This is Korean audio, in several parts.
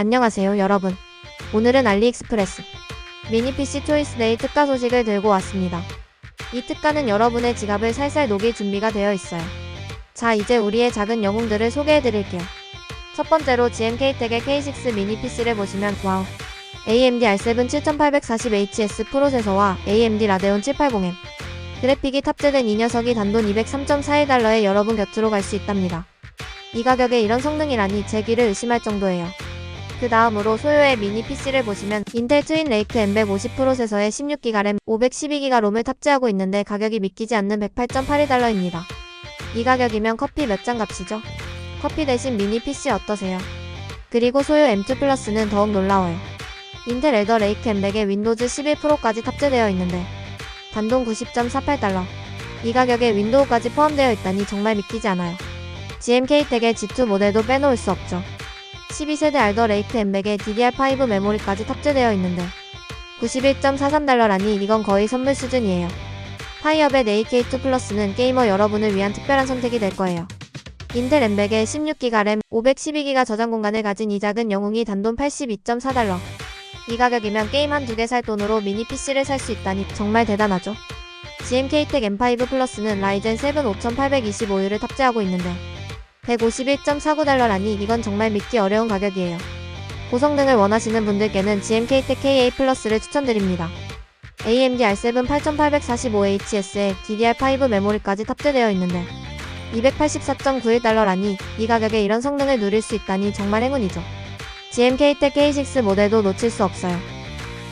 안녕하세요 여러분. 오늘은 알리익스프레스 미니 PC 초이스 데이 특가 소식을 들고 왔습니다. 이 특가는 여러분의 지갑을 살살 녹일 준비가 되어 있어요. 자 이제 우리의 작은 영웅들을 소개해 드릴게요. 첫 번째로 GMK텍의 K6 미니 PC를 보시면 와우 AMD R7 7840HS 프로세서와 AMD 라데온 780M 그래픽이 탑재된 이 녀석이 단돈 203.41달러에 여러분 곁으로 갈 수 있답니다. 이 가격에 이런 성능이라니 제 귀를 의심할 정도예요. 그 다음으로 소요의 미니 PC를 보시면 인텔 트윈 레이크 M150 프로세서에 16기가 램, 512기가 롬을 탑재하고 있는데 가격이 믿기지 않는 108.82달러입니다. 이 가격이면 커피 몇 잔 값이죠? 커피 대신 미니 PC 어떠세요? 그리고 소요 M2 플러스는 더욱 놀라워요. 인텔 에더 레이크 M100에 윈도우즈 11 프로까지 탑재되어 있는데 단돈 90.48달러. 이 가격에 윈도우까지 포함되어 있다니 정말 믿기지 않아요. GMK텍의 G2 모델도 빼놓을 수 없죠. 12세대 알더 레이크 M100에 DDR5 메모리까지 탑재되어 있는데 91.43달러라니 이건 거의 선물 수준이에요. 파이어벳 AK2 플러스는 게이머 여러분을 위한 특별한 선택이 될 거예요. 인텔 M100에 16기가 램, 512기가 저장 공간을 가진 이 작은 영웅이 단돈 82.4달러. 이 가격이면 게임 한 두 개 살 돈으로 미니 PC를 살 수 있다니 정말 대단하죠. GMK텍 M5 플러스는 라이젠 7 5825U를 탑재하고 있는데 151.49달러라니 이건 정말 믿기 어려운 가격이에요. 고성능을 원하시는 분들께는 GMK텍 KA 플러스를 추천드립니다. AMD R7 8845HS에 DDR5 메모리까지 탑재되어 있는데 284.91달러라니 이 가격에 이런 성능을 누릴 수 있다니 정말 행운이죠. GMK텍 K6 모델도 놓칠 수 없어요.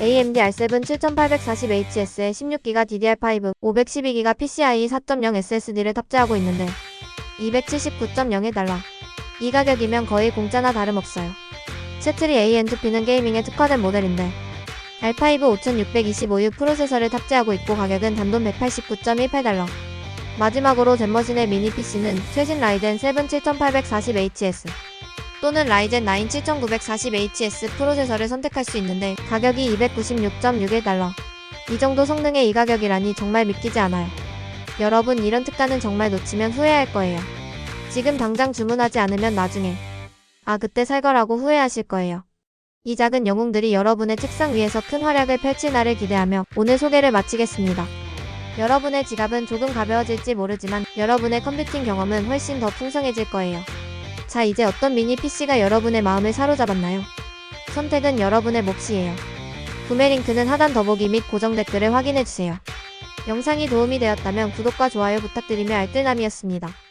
AMD R7 7840HS에 16기가 DDR5, 512기가 PCIe 4.0 SSD를 탑재하고 있는데 279.01달러. 이 가격이면 거의 공짜나 다름없어요. 셔틀이 AN2P는 게이밍에 특화된 모델인데 R5 5625U 프로세서를 tab재하고 있고 가격은 단돈 189.18달러. 마지막으로 젠머신의 미니 PC는 최신 라이젠 7 7840HS 또는 라이젠 9 7940HS 프로세서를 선택할 수 있는데 가격이 296.61달러. 이 정도 성능의 이 가격이라니 정말 믿기지 않아요. 여러분 이런 특가는 정말 놓치면 후회할 거예요. 지금 당장 주문하지 않으면 나중에 아 그때 살 거라고 후회하실 거예요. 이 작은 영웅들이 여러분의 책상 위에서 큰 활약을 펼칠 날을 기대하며 오늘 소개를 마치겠습니다. 여러분의 지갑은 조금 가벼워질지 모르지만 여러분의 컴퓨팅 경험은 훨씬 더 풍성해질 거예요. 자 이제 어떤 미니 PC가 여러분의 마음을 사로잡았나요? 선택은 여러분의 몫이에요. 구매 링크는 하단 더보기 및 고정 댓글을 확인해주세요. 영상이 도움이 되었다면 구독과 좋아요 부탁드리며 알뜰남이었습니다.